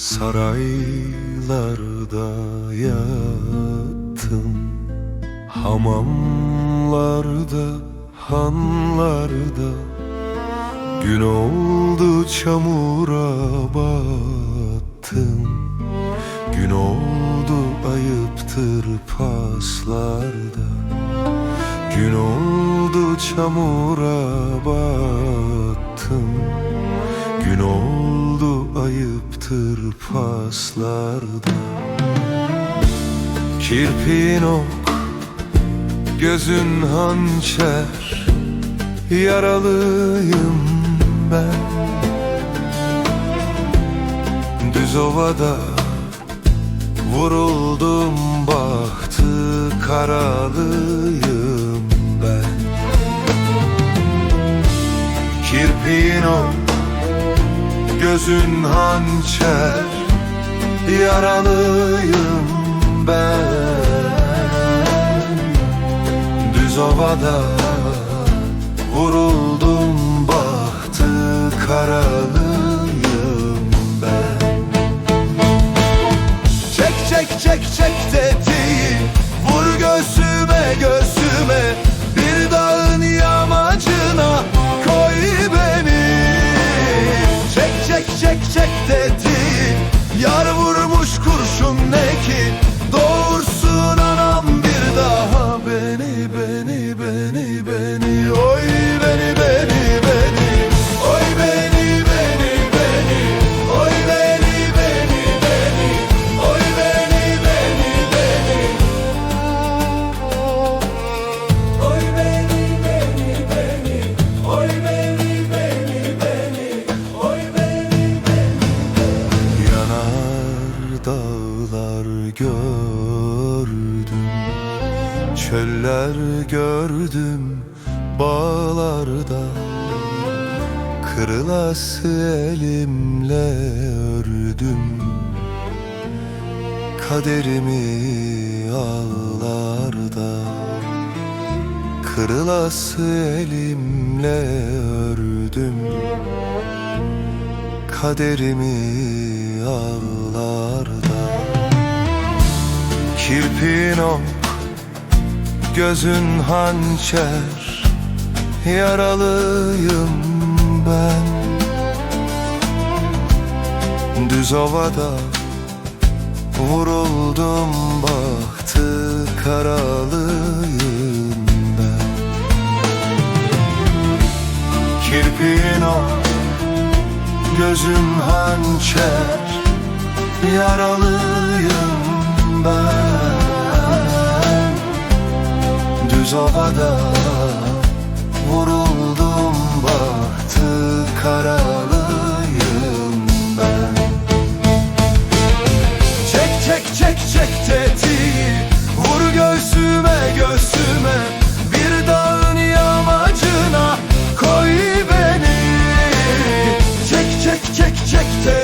Saraylarda yattım. Hamamlarda, hanlarda. Gün oldu çamura battım. Gün oldu ayıptır paslarda. Gün oldu çamura paslarda Kirpiğin ok, gözün hançer Yaralıyım ben. Düz ovada vuruldum bahtı karalıyım ben. Kirpiğin ok, gözün hançer Yaralıyım ben. Düz ovada vuruldum bahtı karalıyım ben. Çek çek çek çek tetiği gördüm. Çöller gördüm bağlarda. Kırılası elimle ördüm. Kaderimi ağlarda. Kırılası elimle ördüm. Kaderimi ağlarda Kirpiğin ok, gözün hançer Yaralıyım ben. Düz ovada vuruldum bahtı karalıyım ben. Kirpiğin ok, gözün hançer Yaralıyım Düz ovada vuruldum bahtı karalıyım ben. Çek çek çek çek tetiği vur göğsüme göğsüme. Bir dağın yamacına koy beni. Çek çek çek çek tetiği.